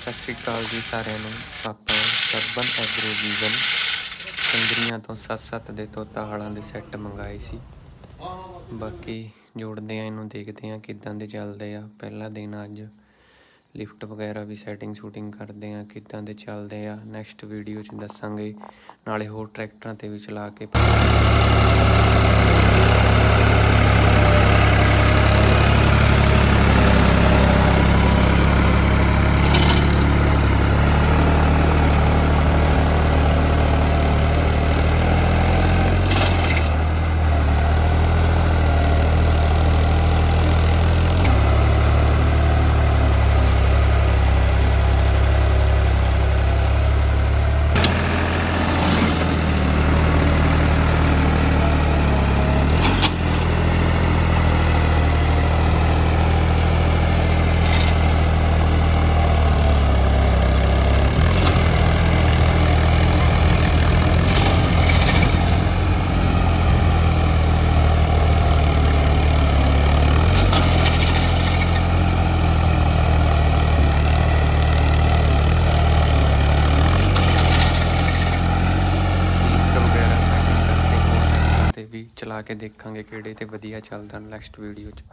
ਸਤਿ ਸ਼੍ਰੀ ਅਕਾਲ ਜੀ ਸਾਰਿਆਂ ਨੂੰ। ਆਪਾਂ ਸਰਬਨ ਐਗਰੋ ਵੀਜ਼ਨ ਕੰਗਰੀਆਂ ਤੋਂ 7-7 ਦੇ ਤੋਤਾ ਹਲਾਂ ਦੇ ਸੈੱਟ ਮੰਗਾਏ ਸੀ। ਬਾਕੀ ਜੋੜਦੇ ਆ, ਇਹਨੂੰ ਦੇਖਦੇ ਆ ਕਿੱਦਾਂ ਦੇ ਚੱਲਦੇ ਆ। ਪਹਿਲਾ ਦਿਨ ਅੱਜ ਲਿਫਟ ਵਗੈਰਾ ਵੀ ਸੈਟਿੰਗ ਸ਼ੂਟਿੰਗ ਕਰਦੇ ਆ, ਕਿੱਦਾਂ ਦੇ ਚੱਲਦੇ ਆ। ਨੈਕਸਟ ਵੀਡੀਓ 'ਚ ਦੱਸਾਂਗੇ। ਨਾਲੇ ਹੋਰ ਟਰੈਕਟਰਾਂ ਤੇ ਵੀ ਚਲਾ ਕੇ ਲਿਫਟ ਵਗੈਰਾ ਸੈਟਿੰਗ ਕਰਕੇ ਹੋਰ ਟਰੈਕਟਰਾਂ ਤੇ ਵੀ ਚਲਾ ਕੇ ਦੇਖਾਂਗੇ ਕਿਹੜੇ ਤੇ ਵਧੀਆ ਚੱਲਦਾ ਨੈਕਸਟ ਵੀਡੀਓ 'ਚ।